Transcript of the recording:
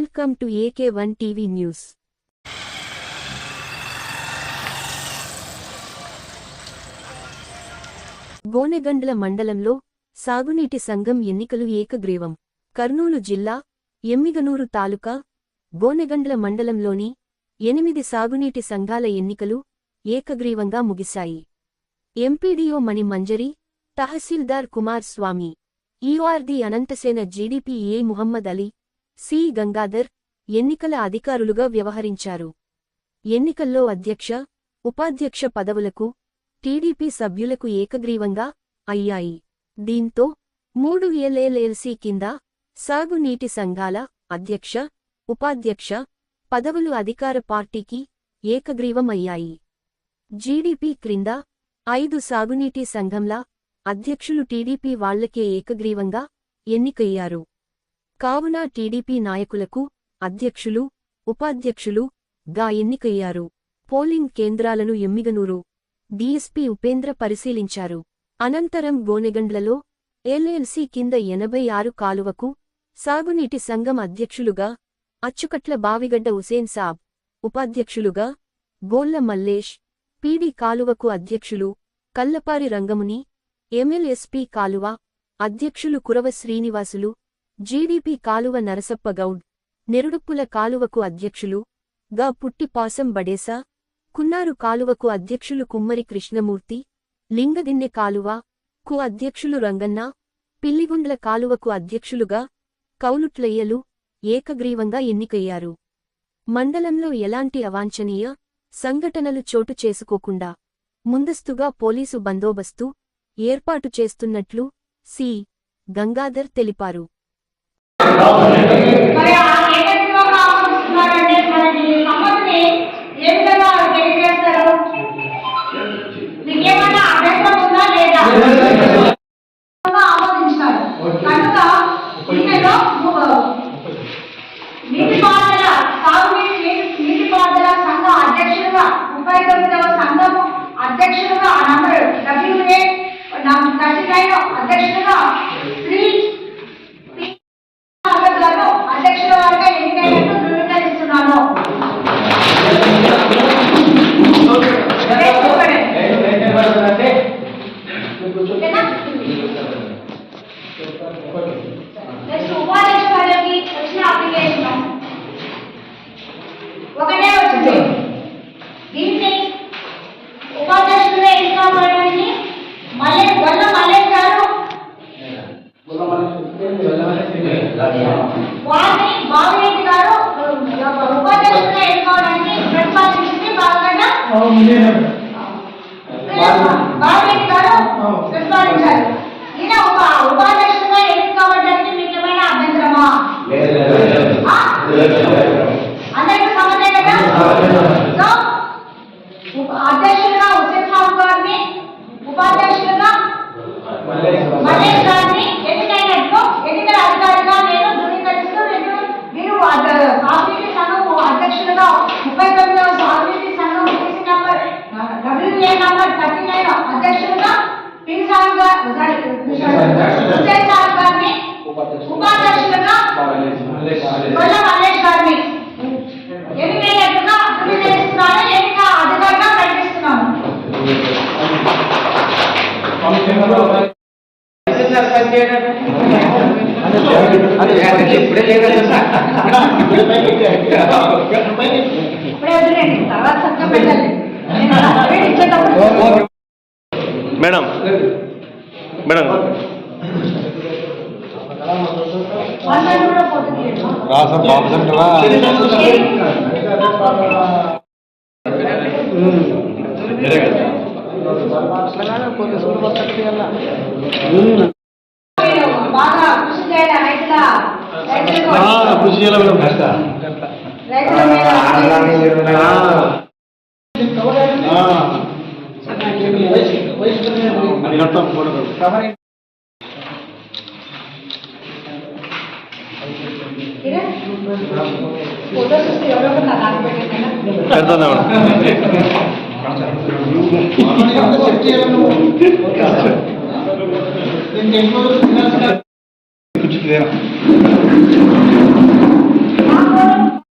Welcome to AK one TV news Gonegandla మండలంలో సాగునీటి సంఘం ఎన్నికలు ఏకగ్రీవం. కర్నూలు జిల్లా ఎమ్మిగనూరు తాలూకా గోనెగండ్ల మండలంలోని ఎనిమిది సాగునీటి సంఘాల ఎన్నికలు ఏకగ్రీవంగా ముగిశాయి. MPDO Mani Manjari tahsildar Kumar Swamy EORD Anantasena GDP A Muhammad Ali C. Gangadhar ఎన్నికల అధికారులుగా వ్యవహరించారు. ఎన్నికల్లో అధ్యక్ష ఉపాధ్యక్ష పదవులకు టీడీపీ సభ్యులకు ఏకగ్రీవంగా అయ్యాయి. దీంతో మూడు ఎల్ఎల్ఎల్సీ కింద సాగునీటి సంఘాల అధ్యక్ష ఉపాధ్యక్ష పదవులు అధికార పార్టీకి ఏకగ్రీవం అయ్యాయి జీడీపీ క్రింద ఐదు సాగునీటి సంఘంలా అధ్యక్షులు టీడీపీ వాళ్ళకే ఏకగ్రీవంగా ఎన్నికయ్యారు. కావున టీడీపీ నాయకులకు అధ్యక్షులు ఉపాధ్యక్షులు గా ఎన్నికయ్యారు. పోలింగ్ కేంద్రాలను ఎమ్మిగనూరు. డీఎస్పీ ఉపేంద్ర పరిశీలించారు. అనంతరం గోనెగండ్లలో ఎల్ఎల్సీ కింద ఎనభై ఆరు కాలువకు సాగునీటి సంఘం అధ్యక్షులుగా అచ్చుకట్ల బావిగడ్డ హుసేన్ సాబ్ ఉపాధ్యక్షులుగా గోళ్ళ మల్లేష్ పీడి కాలువకు అధ్యక్షులు కల్లపారి రంగముని ఎంఎల్ఎస్పీ కాలువ అధ్యక్షులు కురవ శ్రీనివాసులు జీడీపీ కాలువ నరసప్పగౌడ్ నెరుడుప్పుల కాలువకు అధ్యక్షులు గా పుట్టిపాసం బడేసా కున్నారు కాలువకు అధ్యక్షులు కుమ్మరి కృష్ణమూర్తి లింగదిన్నె కాలువ కు అధ్యక్షులు రంగన్న పిల్లిగుండ్ల కాలువకు అధ్యక్షులుగా కౌలుట్లయ్యలు ఏకగ్రీవంగా ఎన్నికయ్యారు. మండలంలో ఎలాంటి అవాంఛనీయ సంఘటనలు చోటు చేసుకోకుండా ముందస్తుగా పోలీసు బందోబస్తు ఏర్పాటు చేస్తున్నట్లు సి. గంగాధర్ తెలిపారు. Thank you. ఓకేనా? నెక్స్ట్ ఉపాధ్యక్ష పదవికి వచ్చిన అప్లికేషన్ ఒకటే వచ్చింది దీన్ని ఉపాధ్యక్షులుగా ఎన్నుకోవడానికి మళ్ళీ గొల్ల మల్లేష్ గారు వారిని బాబురెడ్డి గారు ఉపాధ్యక్షులుగా ఎన్నుకోవడానికి ప్రతిపాదించింది బాలగడ్డ అధ్యక్షులుగా హుసేన్ సాబ్ గారిని ఉపాధ్యక్షులుగా మల్లేష్ గారిని ఎన్నికైనట్లు ఎన్నికల అధికారిగా నేను ధృవీకరిస్తూ నేను మీరు సాగునీటి సంఘం అధ్యక్షులుగా ముప్పై తొమ్మిదవ సాగునీటి సంఘం OBC number WA number thirty nine అధ్యక్షులుగా పి సార్ గారు హుసేన్ సార్ గారిని ఉపాధ్యక్షులుగా గొల్ల మల్లేష్ గారిని ఎన్నికైనట్టుగా ధృవీకరిస్తున్నాను ఎన్నిక అధికారిగా ప్రకటిస్తున్నాను. ఇప్పుడే వదిలేండి తర్వాత చక్కగా పెట్టండి. Madam madam. రాసం కృషి చేయాలి? మేడం రైతుల कवर कर दो ना अच्छा। कुछ